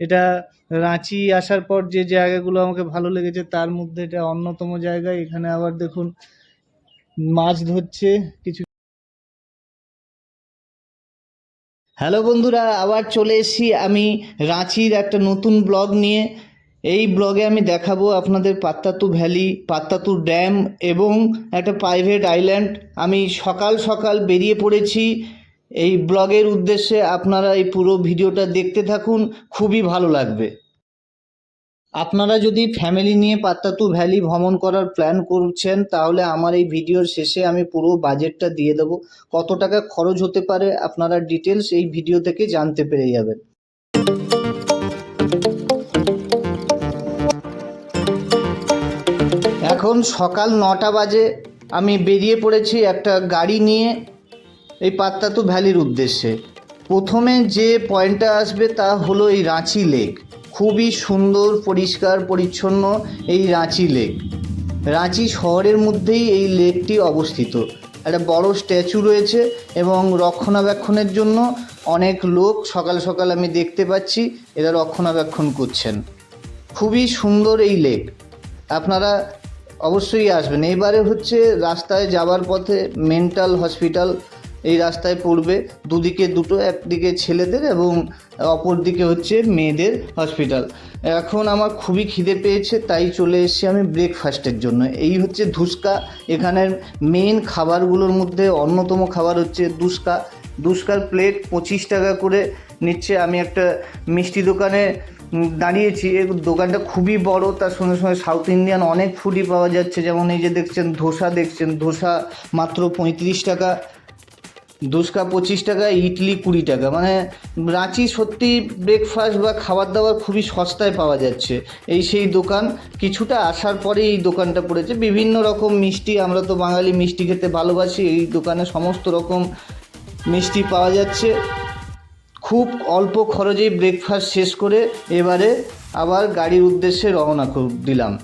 এটা রাঁচি আসার পর যে জায়গাগুলো আমাকে ভালো লেগেছে, তার মধ্যে এটা অন্যতম জায়গা। এখানে আবার দেখুন, মাছ ধরছে, কিছু হ্যালো বন্ধুরা, আবার চলে এসেছি আমি রাঁচির একটা নতুন ব্লগ নিয়ে। এই ব্লগে আমি দেখাবো আপনাদের পাত্তাতু ভ্যালি, পাত্তাতু ড্যাম এবং একটা প্রাইভেট আইল্যান্ড। আমি সকাল সকাল বেরিয়ে পড়েছি। এই ব্লগের উদ্দেশ্যে আপনারা এই পুরো ভিডিওটা দেখতে থাকুন, খুবই ভালো লাগবে। আপনারা যদি ফ্যামিলি নিয়ে পাত্তাতু ভ্যালি ভ্রমণ করার প্ল্যান করছেন, তাহলে আমার এই ভিডিওর শেষে আমি পুরো বাজেটটা দিয়ে দেবো। কত টাকা খরচ হতে পারে আপনারা ডিটেলস এই ভিডিও থেকে জানতে পেরে যাবেন। এখন সকাল নটা বাজে, আমি বেরিয়ে পড়েছি একটা গাড়ি নিয়ে। এই পাত্তাতু ভ্যালির উদ্দেশ্যে। প্রথমে যে পয়েন্টটা আসবে তা হলো এই রাঁচি লেক। খুবই সুন্দর, পরিষ্কার, পরিচ্ছন্ন এই রাঁচি লেক। রাঁচি শহরের মধ্যেই এই লেকটি অবস্থিত। একটা বড় স্ট্যাচু রয়েছে এবং রক্ষণাবেক্ষণের জন্য অনেক লোক সকাল সকাল আমি দেখতে পাচ্ছি, এরা রক্ষণাবেক্ষণ করছেন। খুবই সুন্দর এই লেক। আপনারা অবশ্যই আসবেন। এবারে হচ্ছে রাস্তায় যাওয়ার পথে মেন্টাল হসপিটাল এই রাস্তায় পড়বে দুদিকে দুটো, একদিকে ছেলেদের এবং অপর দিকে হচ্ছে মেয়েদের হসপিটাল এখন আমার খুবই খিদে পেয়েছে, তাই চলে এসেছি আমি ব্রেকফাস্টের জন্য। এই হচ্ছে ধুসকা, এখানের মেন খাবারগুলোর মধ্যে অন্যতম খাবার হচ্ছে দুস্কা দুস্কার প্লেট পঁচিশ টাকা করে নিচ্ছে, আমি একটা মিষ্টি দোকানে দাঁড়িয়েছি এই দোকানটা খুবই বড়, তার সঙ্গে সঙ্গে সাউথ ইন্ডিয়ান অনেক ফুডই পাওয়া যাচ্ছে, যেমন এই যে দেখছেন ধোসা দেখছেন, ধোসা মাত্র পঁয়ত্রিশ টাকা। দুস্কা পঁচিশ টাকা, ইডলি কুড়ি টাকা। মানে রাঁচি সত্যি ব্রেকফাস্ট বা খাবার দাবার খুবই সস্তায় পাওয়া যাচ্ছে। এই সেই দোকান, কিছুটা আসার পরে এই দোকানটা পড়েছে। বিভিন্ন রকম মিষ্টি, আমরা তো বাঙালি মিষ্টি খেতে ভালোবাসি, এই দোকানে সমস্ত রকম মিষ্টি পাওয়া যাচ্ছে। খুব অল্প খরচেই ব্রেকফাস্ট শেষ করে এবারে আবার গাড়ির উদ্দেশ্যে রওনা দিলাম।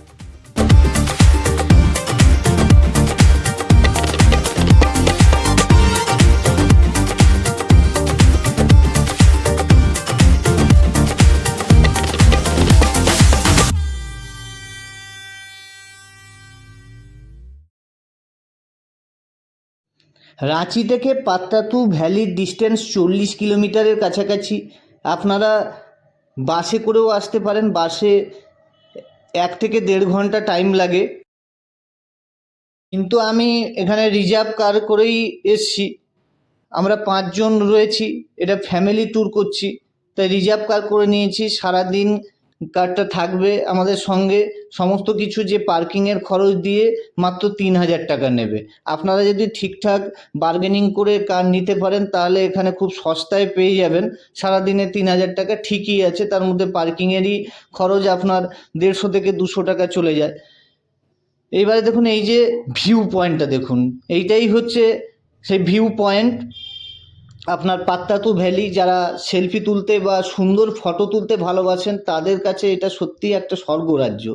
রাঁচি থেকে পাত্তাতু ভ্যালির ডিস্টেন্স চল্লিশ কিলোমিটারের কাছাকাছি। আপনারা বাসে করেও আসতে পারেন, বাসে এক থেকে দেড় ঘণ্টা টাইম লাগে। কিন্তু আমি এখানে রিজার্ভ কার করেই এসছি। আমরা পাঁচজন রয়েছি, এটা ফ্যামিলি ট্যুর করছি। তাই রিজার্ভ কার করে নিয়েছি, সারাদিন কারটা থাকবে আমাদের সঙ্গে সমস্ত কিছু যে পার্কিংয়ের খরচ দিয়ে মাত্র তিন হাজার টাকা নেবে। আপনারা যদি ঠিকঠাক বার্গেনিং করে কার নিতে পারেন, তাহলে এখানে খুব সস্তায় পেয়ে যাবেন। সারাদিনে তিন হাজার টাকা ঠিকই আছে, তার মধ্যে পার্কিংয়েরই খরচ আপনার দেড়শো থেকে দুশো টাকা চলে যায়। এইবারে দেখুন, এই যে ভিউ পয়েন্টটা দেখুন, এইটাই হচ্ছে সেই ভিউ পয়েন্ট আপনার পাত্তাতু ভ্যালি যারা সেলফি তুলতে বা সুন্দর ফটো তুলতে ভালোবাসেন, তাদের কাছে এটা সত্যিই একটা স্বর্গরাজ্য।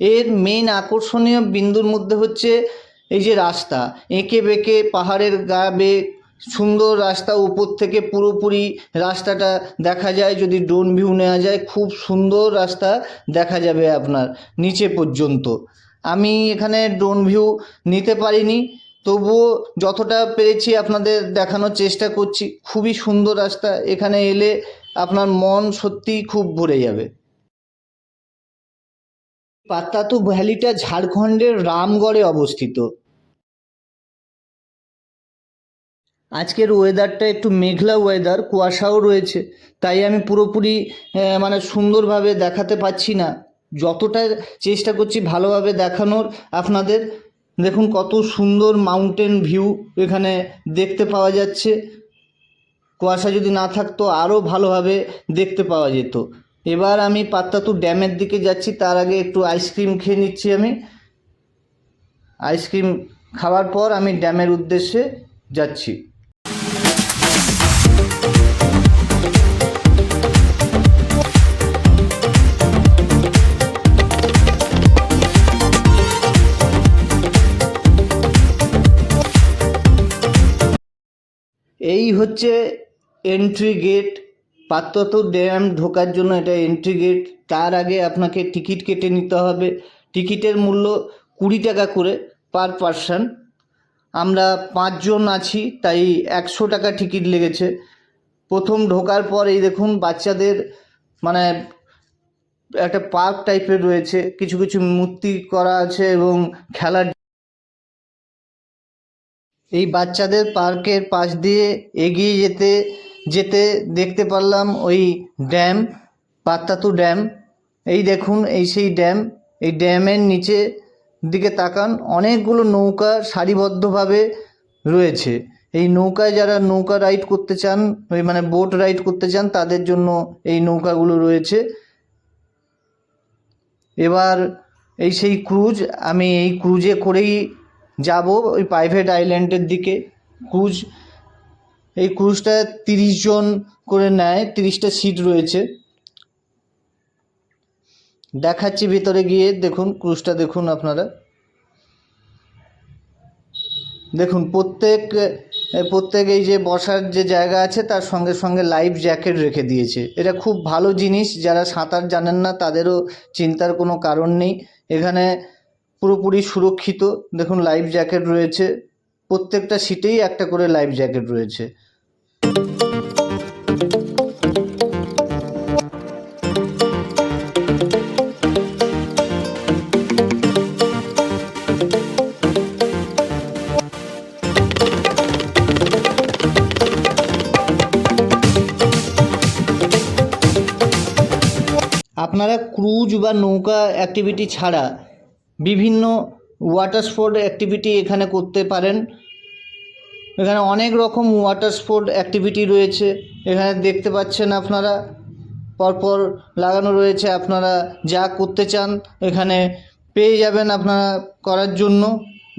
এর মেন আকর্ষণীয় বিন্দুর মধ্যে হচ্ছে এই যে রাস্তা। এঁকে বেঁকে পাহাড়ের গা বেয়ে সুন্দর রাস্তা উপর থেকে পুরোপুরি রাস্তাটা দেখা যায়, যদি ড্রোন ভিউ নেওয়া যায়, খুব সুন্দর রাস্তা দেখা যাবে আপনার নিচে পর্যন্ত। আমি এখানে ড্রোন ভিউ নিতে পারিনি। তবুও যতটা পেরেছি আপনাদের দেখানোর চেষ্টা করছি। খুবই সুন্দর রাস্তা, এখানে এলে আপনার মন সত্যিই খুব ভরে যাবে। পাত্তাতু ভ্যালিটা ঝাড়খণ্ডের রামগড়ে অবস্থিত। আজকের ওয়েদারটা একটু মেঘলা ওয়েদার কুয়াশাও রয়েছে, তাই আমি পুরোপুরি মানে সুন্দরভাবে দেখাতে পাচ্ছি না। যতটা চেষ্টা করছি ভালোভাবে দেখানোর আপনাদের দেখুন কত সুন্দর মাউন্টেন ভিউ এখানে দেখতে পাওয়া যাচ্ছে। কুয়াশা যদি না থাকতো আরও ভালোভাবে দেখতে পাওয়া যেত। এবার আমি পাত্তাতু ড্যামের দিকে যাচ্ছি, তার আগে একটু আইসক্রিম খেয়ে নিচ্ছি আমি। আইসক্রিম খাওয়ার পর আমি ড্যামের উদ্দেশ্যে যাচ্ছি। এই হচ্ছে এন্ট্রি গেট পাত্রতো ড্যাম ঢোকার জন্য এটা এন্ট্রি গেট তার আগে আপনাকে টিকিট কেটে নিতে হবে। টিকিটের মূল্য কুড়ি টাকা করে পার পারসন আমরা পাঁচজন আছি, তাই একশো টাকা টিকিট লেগেছে। প্রথম ঢোকার পর এই দেখুন বাচ্চাদের মানে একটা পার্ক টাইপের রয়েছে। কিছু কিছু মূর্তি করা আছে এবং খেলার এই বাচ্চাদের পার্কের পাশ দিয়ে এগিয়ে যেতে যেতে দেখতে পারলাম ওই ড্যাম পাত্তাতু ড্যাম। এই দেখুন, এই সেই ড্যাম। এই ড্যামের নিচে দিকে তাকান, অনেকগুলো নৌকা সারিবদ্ধভাবে রয়েছে। এই নৌকায় যারা নৌকা রাইড করতে চান, ওই মানে বোট রাইড করতে চান, তাদের জন্য এই নৌকাগুলো রয়েছে। এবার এই সেই ক্রুজ, আমি এই ক্রুজে করেই যাব ওই প্রাইভেট আইল্যান্ডের দিকে ক্রুজ এই ক্রুজটা তিরিশ জন করে নেয়, তিরিশটা সিট রয়েছে। দেখাচ্ছি ভিতরে গিয়ে, দেখুন ক্রুজটা দেখুন আপনারা। দেখুন, প্রত্যেক প্রত্যেক এই যে বসার যে জায়গা আছে, তার সঙ্গে সঙ্গে লাইফ জ্যাকেট রেখে দিয়েছে। এটা খুব ভালো জিনিস, যারা সাঁতার জানেন না, তাদেরও চিন্তার কোনো কারণ নেই। এখানে পুরোপুরি সুরক্ষিত। দেখুন লাইফ জ্যাকেট রয়েছে। প্রত্যেকটা সিটেই একটা করে লাইফ জ্যাকেট রয়েছে। আপনারা ক্রুজ বা নৌকা অ্যাক্টিভিটি ছাড়া বিভিন্ন ওয়াটার স্পোর্ট অ্যাক্টিভিটি এখানে করতে পারেন। এখানে অনেক রকম ওয়াটার স্পোর্ট অ্যাক্টিভিটি রয়েছে। এখানে দেখতে পাচ্ছেন আপনারা, পরপর লাগানো রয়েছে আপনারা যা করতে চান। এখানে পেয়ে যাবেন আপনারা করার জন্য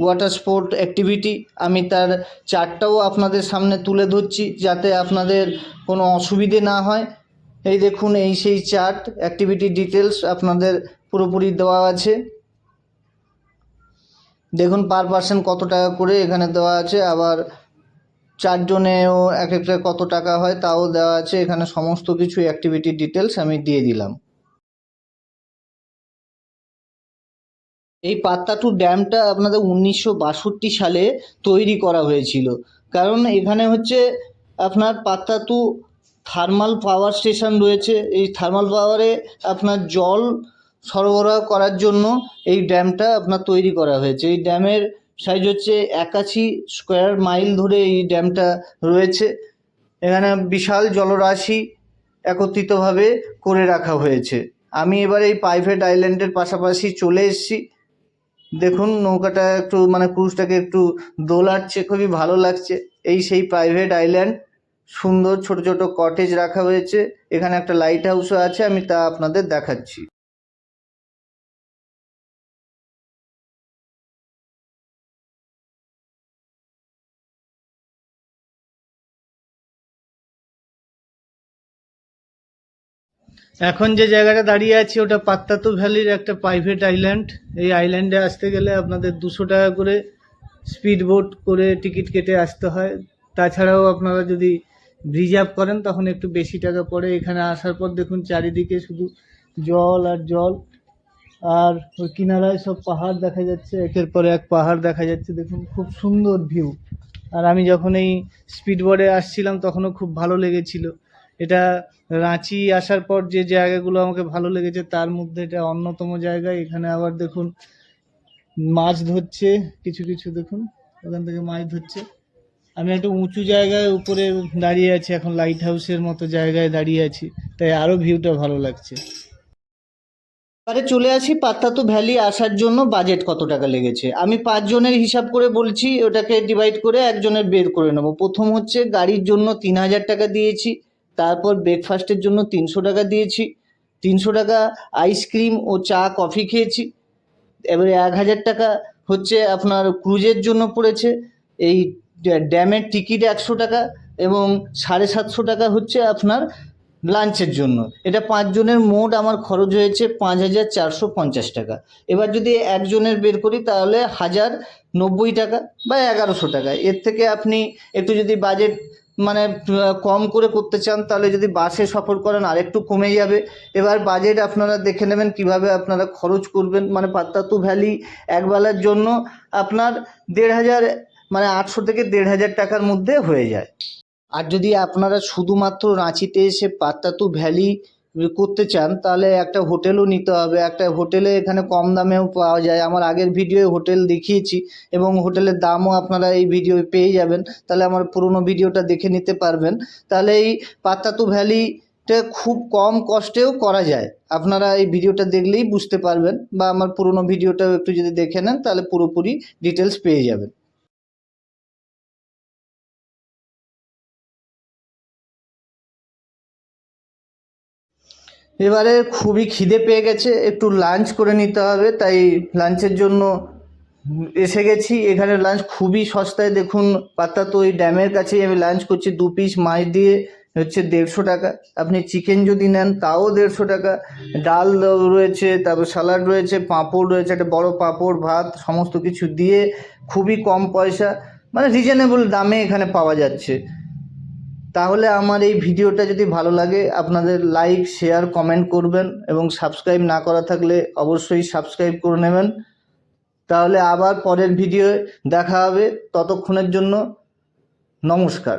ওয়াটার স্পোর্ট অ্যাক্টিভিটি আমি তার চার্টটাও আপনাদের সামনে তুলে ধরছি যাতে আপনাদের কোনো অসুবিধে না হয়। এই দেখুন, এই সেই চার্ট অ্যাক্টিভিটি ডিটেলস আপনাদের পুরোপুরি দেওয়া আছে। দেখুন পার পার্সন কত টাকা করে এখানে দেওয়া আছে, আবার চারজনেও এক একটা কত টাকা হয় তাও দেওয়া আছে। এখানে সমস্ত কিছু অ্যাক্টিভিটি ডিটেলস আমি দিয়ে দিলাম। এই পাত্তাটু ড্যামটা আপনাদের উনিশশো বাষট্টি সালে তৈরি করা হয়েছিল। কারণ এখানে হচ্ছে আপনার পাত্তাতু থার্মাল পাওয়ার স্টেশন রয়েছে। এই থার্মাল পাওয়ারে আপনার জল সরবরাহ করার জন্য এই ড্যামটা আপনার তৈরি করা হয়েছে। এই ড্যামের সাইজ হচ্ছে একাশি স্কোয়ার মাইল ধরে এই ড্যামটা রয়েছে। এখানে বিশাল জলরাশি একত্রিতভাবে করে রাখা হয়েছে। আমি এবার এই প্রাইভেট আইল্যান্ডের পাশাপাশি চলে এসেছি। দেখুন, নৌকাটা একটু মানে ক্রুজটাকে একটু দোলাচ্ছে খুবই ভালো লাগছে। এই সেই প্রাইভেট আইল্যান্ড সুন্দর ছোট ছোট কটেজ রাখা হয়েছে। এখানে একটা লাইট হাউসও আছে, আমি তা আপনাদের দেখাচ্ছি। এখন যে জায়গাটা দাঁড়িয়ে আছি, ওটা পাত্তাতু ভ্যালির একটা প্রাইভেট আইল্যান্ড এই আইল্যান্ডে আসতে গেলে আপনাদের দুশো টাকা করে স্পিড বোট করে টিকিট কেটে আসতে হয়। তাছাড়াও আপনারা যদি রিজার্ভ করেন, তখন একটু বেশি টাকা পড়ে। এখানে আসার পর দেখুন চারিদিকে শুধু জল আর জল। আর ওই কিনারায় সব পাহাড় দেখা যাচ্ছে, একের পরে এক পাহাড় দেখা যাচ্ছে। দেখুন, খুব সুন্দর ভিউ আর আমি যখন এই স্পিড বোর্ডে আসছিলাম, তখনও খুব ভালো লেগেছিল। এটা রাঁচি আসার পর যে জায়গাগুলো আমাকে ভালো লেগেছে, তার মধ্যে এটা অন্যতম জায়গা। এখানে আবার দেখুন, মাছ ধরছে, কিছু কিছু দেখুন, ওখান থেকে মাছ ধরছে। আমি একটা উঁচু জায়গায় উপরে দাঁড়িয়ে আছি, এখন লাইট হাউসের মতো জায়গায় দাঁড়িয়ে আছি, তাই আরও ভিউটা ভালো লাগছে। এবারে চলে আসি পাত্তাতু ভ্যালি আসার জন্য বাজেট কত টাকা লেগেছে? আমি পাঁচজনের হিসাব করে বলছি, ওটাকে ডিভাইড করে একজনের বের করে নেব। প্রথম হচ্ছে গাড়ির জন্য তিন হাজার টাকা দিয়েছি তারপর ব্রেকফাস্টের জন্য তিনশো টাকা দিয়েছি। তিনশো টাকা আইসক্রিম ও চা কফি খেয়েছি। এবারে এক হাজার টাকা হচ্ছে আপনার ক্রুজের জন্য পড়েছে। এই ড্যামের টিকিট একশো টাকা এবং সাড়ে সাতশো টাকা হচ্ছে আপনার লাঞ্চের জন্য। এটা পাঁচজনের মোট আমার খরচ হয়েছে পাঁচ হাজার চারশো পঞ্চাশ টাকা। এবার যদি একজনের বের করি তাহলে হাজার নব্বই টাকা বা এগারোশো টাকা। এর থেকে আপনি একটু যদি বাজেট মানে কম করে করতে চান, তাহলে যদি বাসে সফর করেন, আরেকটু কমে যাবে। এবার বাজেট আপনারা দেখে নেবেন, কীভাবে আপনারা খরচ করবেন। মানে পাত্তাতু ভ্যালি একবেলার জন্য আপনার দেড় হাজার মানে আটশো থেকে দেড় হাজার টাকার মধ্যে হয়ে যায়। আর যদি আপনারা শুধুমাত্র রাঁচিতে এসে পাত্তাতু ভ্যালি করতে চান, তাহলে একটা হোটেলও নিতে হবে। একটা হোটেলে এখানে কম দামেও পাওয়া যায়। আমার আগের ভিডিওয়ে হোটেল দেখিয়েছি এবং হোটেলের দামও আপনারা এই ভিডিও পেয়ে যাবেন। তাহলে আমার পুরনো ভিডিওটা দেখে নিতে পারবেন। তাহলে এই পাত্তাতু ভ্যালিটা খুব কম কষ্টেও করা যায়। আপনারা এই ভিডিওটা দেখলেই বুঝতে পারবেন বা আমার পুরনো ভিডিওটাও একটু যদি দেখে নেন, তাহলে পুরোপুরি ডিটেলস পেয়ে যাবেন। এবারে খুবই খিদে পেয়ে গেছে, একটু লাঞ্চ করে নিতে হবে, তাই লাঞ্চের জন্য এসে গেছি। এখানে লাঞ্চ খুবই সস্তায়, দেখুন পাত্তা তো ওই ড্যামের কাছেই আমি লাঞ্চ করছি, দু পিস মাছ দিয়ে হচ্ছে দেড়শো টাকা। আপনি চিকেন যদি নেন, তাও দেড়শো টাকা। ডাল রয়েছে, তারপর স্যালাড রয়েছে, পাঁপড় রয়েছে, একটা বড় পাঁপড়, ভাত, সমস্ত কিছু দিয়ে খুবই কম পয়সা মানে রিজনেবল দামে এখানে পাওয়া যাচ্ছে। তাহলে আমার এই ভিডিওটা যদি ভালো লাগে, আপনাদের লাইক শেয়ার কমেন্ট করবেন এবং সাবস্ক্রাইব না করা থাকলে অবশ্যই সাবস্ক্রাইব করে নেবেন। তাহলে আবার পরের ভিডিও দেখা হবে। ততক্ষণের জন্য নমস্কার।